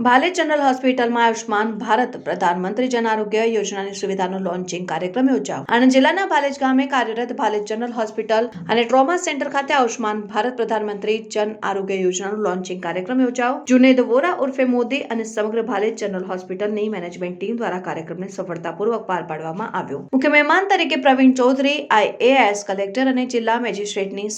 ભાલે general હોસ્પિટલમાં આયુષ્માન ભારત પ્રધાનમંત્રી જન આરોગ્ય યોજનાની સુવિધાનું લોન્ચિંગ કાર્યક્રમ યોજાયો. આણંદ જિલ્લાના ભાલેજ ગામે કાર્યરત ભાલેજ જનરલ હોસ્પિટલ અને ટ્રોમા સેન્ટર ખાતે આયુષ્માન ભારત પ્રધાનમંત્રી જન આરોગ્ય યોજનાનું લોન્ચિંગ કાર્યક્રમ યોજાયો. જુનેદ વોરા ઉર્ફે મોદી અને સમગ્ર ભાલેજ જનરલ હોસ્પિટલની મેનેજમેન્ટ ટીમ દ્વારા કાર્યક્રમને સફળતાપૂર્વક પાર પાડવામાં આવ્યો. મુખ્ય મહેમાન તરીકે પ્રવીણ ચૌધરી, આઈએએસ કલેક્ટર અને જિલ્લા મેજિસ્ટ્રેટની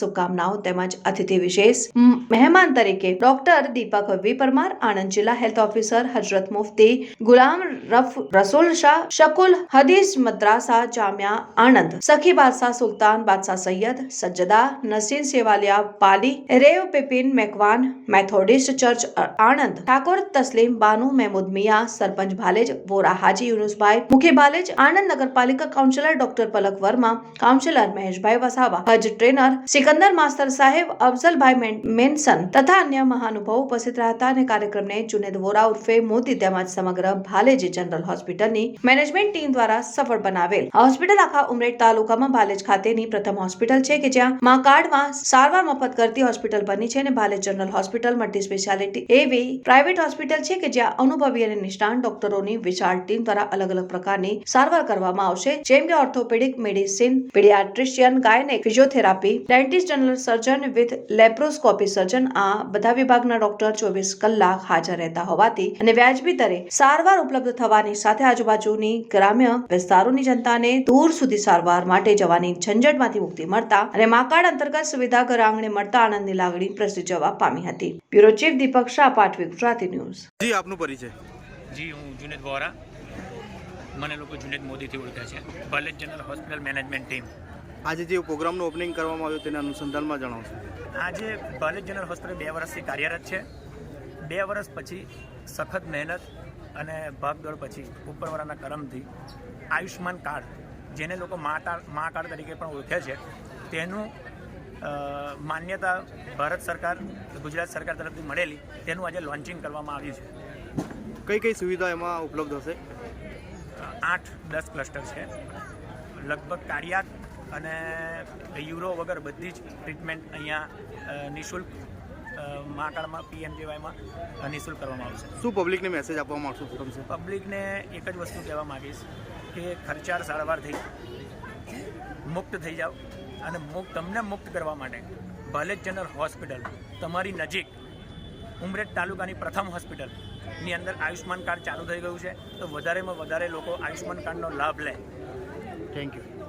શુભકામનાઓ તેમજ અતિથિ વિશેષ મ- મહેમાન તરીકે ડોક્ટર દીપક વી પરમાર આણંદ જિલ્લા હેલ્થ ઓફિસર હજરત મુફતી ગુલામ રફ રસુલ શાહ શકુલ હદીસ madrasa Jamia Anand Sakhi Badshah Sultan Badshah Saiyad Sajjada Nasir Sevaliya Pali rev Bipin Makwan Methodist Church અ- આણંદ ઠાકોર તસ્લીમ બાનુ મહેમૂદ મિયા સરપંચ ભાલેજ વોરા હાજી યુનુસભાઈ મુખી ભાલેજ આણંદ નગરપાલિકા councillor doctor Palak Verma councillor મહેશભાઈ વસાવા હજ ટ્રેનર સિકંદર માસ્તર સાહેબ અફઝલભાઈ મેન- મેનસન તથા અન્ય મહાનુભાવો ઉપસ્થિત રહ્યા અને કાર્યક્રમને જુનેદ વોરા ઉર્ફે મોદી તેમજ સમગ્ર ભાલેજ જનરલ હોસ્પિટલની મેનેજમેન્ટ ટીમ દ્વારા સફળ બનાવેલ. હોસ્પિટલ આખા ઉમરેઠ તાલુકામાં ભાલેજ ખાતેની પ્રથમ હોસ્પિટલ છે કે જ્યાં મા કાર્ડમાં સારવાર મફત કરતી હોસ્પિટલ બની છે અને Bhalej general hospital multi specialty એવી પ્રાઇવેટ હોસ્પિટલ છે કે જ્યાં અનુભવી અને નિષ્ણાંત ડોક્ટરોની વિશાળ ટીમ દ્વારા અલગ અલગ પ્રકારની સારવાર કરવામાં આવશે. જેમ કે orthopaedic medicine, paediatrician, gynaec, physiotherapy, dentist general surgeon with laparoscopy surgeon આ બધા વિભાગના ડોક્ટર ચોવીસ કલાક હાજર રહેતા હોવાથી અને વ્યાજબી દરે સારવાર ઉપલબ્ધ થવાની સાથે આજુબાજુની ગ્રામ્ય વિસ્તારોની જનતાને દૂર સુધી સારવાર માટે જવાની ઝંઝટમાંથી મુક્તિ મળતા અને માકાડ અંતર્ગત સુવિધા ઘર આંગણે મળતા આનંદની લાગણી પ્રસિદ્ધ જવા પામી હતી. બ્યુરો ચીફ દીપક શાહ પાટવી ગુજરાતી ન્યૂઝ. જી આપનું પરિચય. જી હું જુનેદ વોરા. મને લોકો જુનેદ મોદીથી ઓળખે છે. Bhalej general hospital management team આજે જે પ્રોગ્રામનું ઓપનિંગ કરવામાં આવ્યું તેના અનુસંધાનમાં જણાવશો. આજે ભલેજ જનરલ હોસ્પિટલ બે વર્ષથી કાર્યરત છે. બે વર્ષ પછી સખત મહેનત અને ભાગદોડ પછી ઉપરવાળાના કરમથી આયુષ્માન કાર્ડ જેને લોકો મા મા કાર્ડ તરીકે પણ ઓળખે છે તેનું માન્યતા ભારત સરકાર ગુજરાત સરકાર તરફથી મળેલી તેનું આજે લોન્ચિંગ કરવામાં આવ્યું છે. કઈ કઈ સુવિધા એમાં ઉપલબ્ધ હશે? આઠ દસ ક્લસ્ટર છે. લગભગ કાર્ડિયાક અને યુરો વગર બધી જ ટ્રીટમેન્ટ અહીંયા નિઃશુલ્ક મા કાર્ડમાં પીએમજેવાયમાં નિઃશુલ્ક કરવામાં આવશે. શું પબ્લિકને મેસેજ આપવા માંગશો તમસે પબ્લિકને એક જ વસ્તુ કહેવા માગીશ કે ખર્ચાળ સારવાર થઈ મુક્ત થઈ જાઓ અને મુક્ત તમને મુક્ત કરવા માટે ભાલેજ જનરલ હોસ્પિટલ તમારી નજીક ઉમરેઠ તાલુકાની પ્રથમ હોસ્પિટલની અંદર આયુષ્માન કાર્ડ ચાલુ થઈ ગયું છે તો વધારેમાં વધારે લોકો આયુષ્માન કાર્ડનો લાભ લે. Thank you